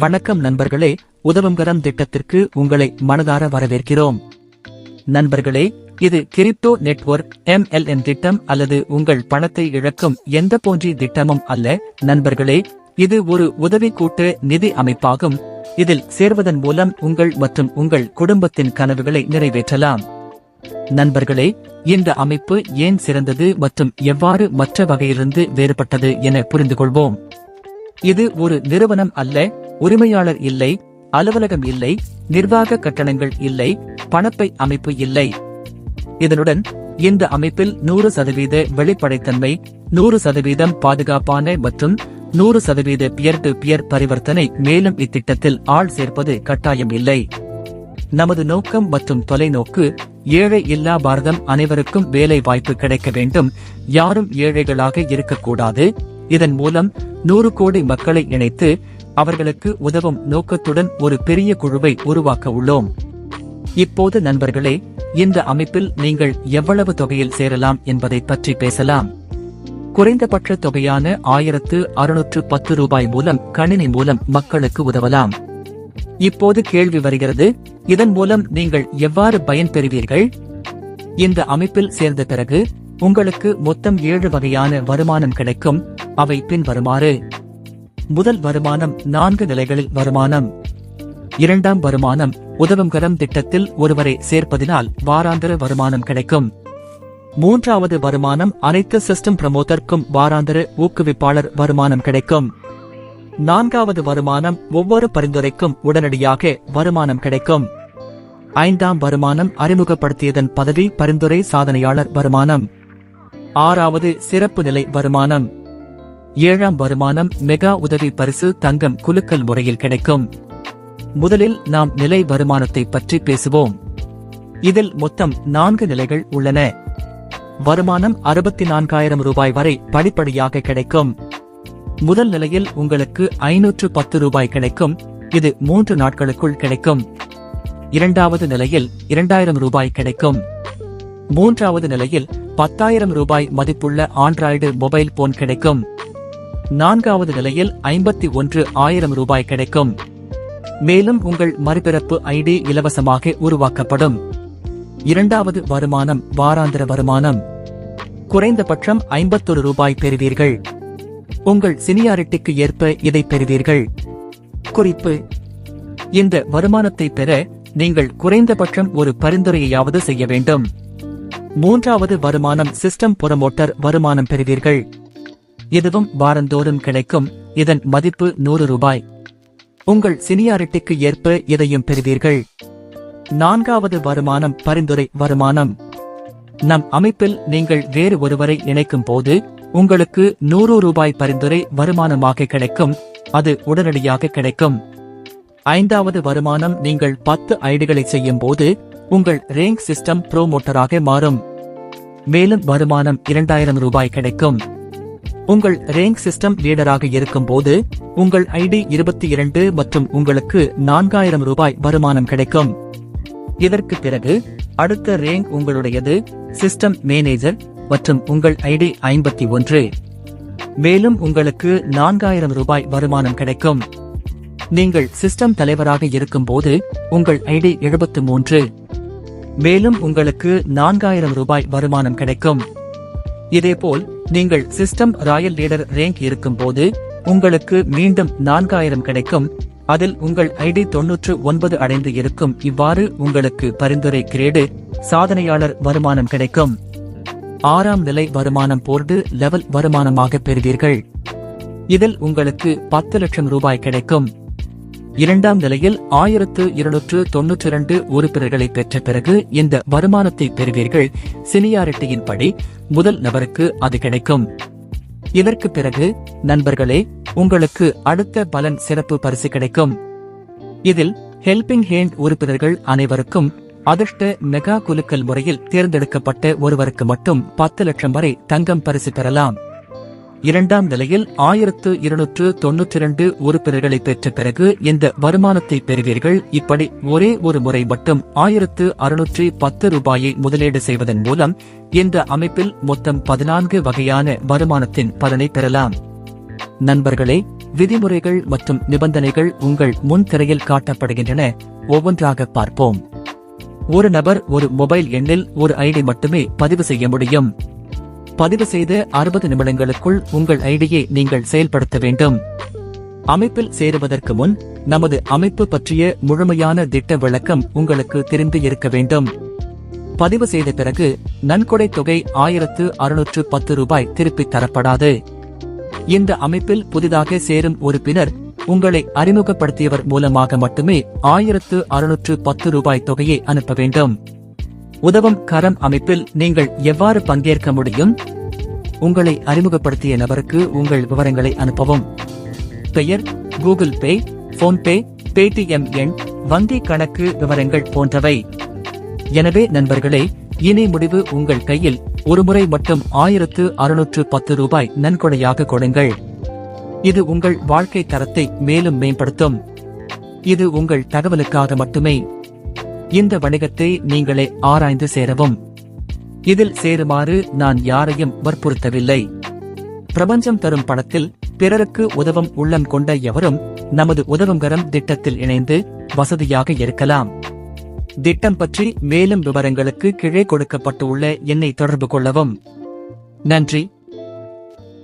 வணக்கம் நண்பர்களே உதவுங்கரம் திட்டத்திற்கு உங்களை மனதார வரவேற்கிறோம். நண்பர்களே இது கிரிப்டோ நெட்வொர்க் எம்எல்என் திட்டம் அல்லது உங்கள் பணத்தை இழக்கும் எந்த போன்ற திட்டமும் அல்ல. நண்பர்களே இது ஒரு உதவி கூட்டு நிதி அமைப்பாகும். இதில் சேர்வதன் மூலம் உங்கள் மற்றும் உங்கள் குடும்பத்தின் கனவுகளை நிறைவேற்றலாம். நண்பர்களே இந்த அமைப்பு ஏன் சிறந்தது மற்றும் எவ்வாறு மற்ற வகையிலிருந்து வேறுபட்டது என புரிந்து கொள்வோம் இது ஒரு நிறுவனம் அல்ல உரிமையாளர் இல்லை அலுவலகம் இல்லை நிர்வாக கட்டணங்கள் இல்லை பணப்பை அமைப்பு இல்லை. இதனுடன் இந்த அமைப்பில் நூறு சதவீத வெளிப்படைத்தன்மை நூறு சதவீதம் பாதுகாப்பான மற்றும் நூறு சதவீத பியர் டு பியர் பரிவர்த்தனை மேலும் இத்திட்டத்தில் ஆள் சேர்ப்பது கட்டாயம் இல்லை. நமது நோக்கம் மற்றும் தொலைநோக்கு ஏழை இல்லா பாரதம் அனைவருக்கும் வேலை வாய்ப்பு கிடைக்க வேண்டும். யாரும் ஏழைகளாக இருக்கக்கூடாது. இதன் மூலம் நூறு கோடி மக்களை இணைத்து அவர்களுக்கு உதவும் நோக்கத்துடன் ஒரு பெரிய குழுவை உருவாக்க உள்ளோம். இப்போது நண்பர்களே இந்த அமைப்பில் நீங்கள் எவ்வளவு தொகையில் சேரலாம் என்பதை பற்றி பேசலாம். குறைந்தபட்ச தொகையான ஆயிரத்து அறுநூற்று பத்து ரூபாய் மூலம் கணினி மூலம் மக்களுக்கு உதவலாம். இப்போது கேள்வி வருகிறது இதன் மூலம் நீங்கள் எவ்வாறு பயன்பெறுவீர்கள் இந்த அமைப்பில் சேர்ந்த பிறகு உங்களுக்கு மொத்தம் ஏழு வகையான வருமானம் கிடைக்கும். அவை பின்வருமாறு முதல் வருமானம் நான்கு நிலைகளில் வருமானம். இரண்டாம் வருமானம் உதவங்கரம் திட்டத்தில் ஒருவரை சேர்ப்பதினால் வாராந்திர வருமானம் கிடைக்கும். மூன்றாவது வருமானம் அனைத்து சிஸ்டம் பிரமோதர்க்கும் வாராந்திர ஊக்குவிப்பாளர் வருமானம் கிடைக்கும். நான்காவது வருமானம் ஒவ்வொரு பரிந்துரைக்கும் உடனடியாக வருமானம் கிடைக்கும். ஐந்தாம் வருமானம் அறிமுகப்படுத்தியதன் பதவி பரிந்துரை சாதனையாளர் வருமானம். ஆறாவது சிறப்பு நிலை வருமானம். ஏழாம் வருமானம் மெகா உதவி பரிசு தங்கம் குலுக்கல் முறையில் கிடைக்கும். முதலில் நாம் நிலை வருமானத்தை பற்றி பேசுவோம். இதில் மொத்தம் நான்கு நிலைகள் உள்ளன. வருமானம் அறுபத்தி நான்காயிரம் ரூபாய் வரை படிப்படியாக கிடைக்கும். முதல் நிலையில் உங்களுக்கு ஐநூற்று பத்து ரூபாய் கிடைக்கும். இது மூன்று நாட்களுக்குள் கிடைக்கும். இரண்டாவது நிலையில் இரண்டாயிரம் ரூபாய் கிடைக்கும். மூன்றாவது நிலையில் பத்தாயிரம் ரூபாய் மதிப்புள்ள ஆண்ட்ராய்டு மொபைல் போன் கிடைக்கும். நான்காவது நிலையில் ஐம்பத்தி ஒன்று ஆயிரம் ரூபாய் கிடைக்கும். மேலும் உங்கள் மறுபிறப்பு ஐடி இலவசமாக உருவாக்கப்படும். இரண்டாவது வருமானம் வாராந்திர வருமானம். குறைந்தபட்சம் ஐம்பத்தொரு ரூபாய் பெறுவீர்கள். உங்கள் சினியாரிட்டிக்கு ஏற்ப இதை பெறுவீர்கள். குறிப்பு இந்த வருமானத்தை பெற நீங்கள் குறைந்தபட்சம் ஒரு பரிந்துரையாவது செய்ய வேண்டும். மூன்றாவது வருமானம் சிஸ்டம் புறமோட்டர் வருமானம் பெறுவீர்கள். இதுவும் வாரந்தோறும் கிடைக்கும். இதன் மதிப்பு நூறு ரூபாய். உங்கள் சினியாரிட்டிக்கு ஏற்ப இதையும் பெறுவீர்கள். நான்காவது வருமானம் பரிந்துரை வருமானம். நம் அமைப்பில் நீங்கள் வேறு ஒருவரை இணைக்கும் போது உங்களுக்கு நூறு ரூபாய் பரிந்துரை வருமானமாக கிடைக்கும். அது உடனடியாக கிடைக்கும். ஐந்தாவது வருமானம் நீங்கள் பத்து ஐடிகளை செய்யும் போது உங்கள் ரேங்க் சிஸ்டம் ப்ரோமோட்டராக மாறும். மேலும் வருமானம் இரண்டாயிரம் ரூபாய் கிடைக்கும். உங்கள் ரேங்க் சிஸ்டம் லீடராக இருக்கும் போது உங்கள் ஐடி இருபத்தி இரண்டு மற்றும் உங்களுக்கு நான்காயிரம் ரூபாய் வருமானம் கிடைக்கும். இதற்கு பிறகு அடுத்த ரேங்க் உங்களுடையது சிஸ்டம் மேனேஜர் மற்றும் உங்கள் ஐடி ஐம்பத்தி ஒன்று. மேலும் உங்களுக்கு நான்காயிரம் ரூபாய் வருமானம் கிடைக்கும். நீங்கள் சிஸ்டம் தலைவராக இருக்கும்போது உங்கள் ஐடி எழுபத்து மூன்று. மேலும் உங்களுக்கு நான்காயிரம் ரூபாய் வருமானம் கிடைக்கும். இதேபோல் நீங்கள் சிஸ்டம் ராயல் லீடர் ரேங்க் இருக்கும்போது உங்களுக்கு மீண்டும் நான்காயிரம் கிடைக்கும். அதில் உங்கள் ஐடி தொன்னூற்று ஒன்பது அடைந்து இருக்கும். இவ்வாறு உங்களுக்கு பரிந்துரை கிரேடு சாதனையாளர் வருமானம் கிடைக்கும். ஆறாம் நிலை வருமானம் போர்டு லெவல் வருமானமாக பெறுவீர்கள். இதில் உங்களுக்கு பத்து லட்சம் ரூபாய் கிடைக்கும். இரண்டாம் நிலையில் ஆயிரத்து இருநூற்று தொன்னூற்றி இரண்டு உறுப்பினர்களை பெற்ற பிறகு இந்த வருமானத்தை பெறுவீர்கள். சினியாரிட்டியின் படி முதல் நபருக்கு அது கிடைக்கும். இதற்கு பிறகு நண்பர்களே உங்களுக்கு அடுத்த பலன் சிறப்பு பரிசு கிடைக்கும். இதில் ஹெல்பிங் ஹேண்ட் உறுப்பினர்கள் அனைவருக்கும் அதிர்ஷ்ட மெகா குலுக்கல் முறையில் தேர்ந்தெடுக்கப்பட்ட ஒருவருக்கு மட்டும் பத்து லட்சம் வரை தங்கம் பரிசு பெறலாம். இரண்டாம் நிலையில் ஆயிரத்து இருநூற்று தொன்னூற்றி இரண்டு உறுப்பினர்களை பெற்ற பிறகு இந்த வருமானத்தை பெறுவீர்கள். இப்படி ஒரே ஒரு முறை மட்டும் ஆயிரத்து அறுநூற்றி பத்து ரூபாயை முதலீடு செய்வதன் மூலம் இந்த அமைப்பில் மொத்தம் பதினான்கு வகையான வருமானத்தின் பலனை பெறலாம். நண்பர்களே விதிமுறைகள் மற்றும் நிபந்தனைகள் உங்கள் முன் திரையில் காட்டப்படுகின்றன. ஒவ்வொன்றாக பார்ப்போம். ஒரு நபர் ஒரு மொபைல் எண்ணில் ஒரு ஐடி மட்டுமே பதிவு செய்ய முடியும். பதிவு செய்த அறுபது நிமிடங்களுக்குள் உங்கள் ஐடியை நீங்கள் செயல்படுத்த வேண்டும். அமைப்பில் சேருவதற்கு முன் நமது அமைப்பு பற்றிய முழுமையான திட்ட விளக்கம் உங்களுக்கு தெரிந்து இருக்க வேண்டும். பதிவு செய்த பிறகு நன்கொடை தொகை ஆயிரத்து அறுநூற்று பத்து ரூபாய் திருப்பித் தரப்படாது. இந்த அமைப்பில் புதிதாக சேரும் உறுப்பினர் உங்களை அறிமுகப்படுத்தியவர் மூலமாக மட்டுமே ஆயிரத்து அறுநூற்று பத்து ரூபாய் தொகையை அனுப்ப வேண்டும். உதவும் கரம் அமைப்பில் நீங்கள் எவ்வாறு பங்கேற்க முடியும்? உங்களை அறிமுகப்படுத்திய நபருக்கு உங்கள் விவரங்களை அனுப்பவும். பெயர் கூகுள் பே போன்பே பேடிஎம் எண் வங்கி கணக்கு விவரங்கள் போன்றவை. எனவே நண்பர்களே இனி முடிவு உங்கள் கையில். ஒருமுறை மட்டும் ஆயிரத்து அறுநூற்று பத்து ரூபாய் நன்கொடையாக கொடுங்கள். இது உங்கள் வாழ்க்கை தரத்தை மேலும் மேம்படுத்தும். இது உங்கள் தகவலுக்காக மட்டுமே. இந்த வணிகத்தை நீங்களே ஆராய்ந்து சேரவும். இதில் சேருமாறு நான் யாரையும் வற்புறுத்தவில்லை. பிரபஞ்சம் தரும் படத்தில் பிறருக்கு உதவும் உள்ளம் கொண்ட எவரும் நமது உதவுங்கரம் திட்டத்தில் இணைந்து வசதியாக இருக்கலாம். திட்டம் பற்றி மேலும் விவரங்களுக்கு கீழே கொடுக்கப்பட்டுள்ள என்னை தொடர்பு கொள்ளவும். நன்றி.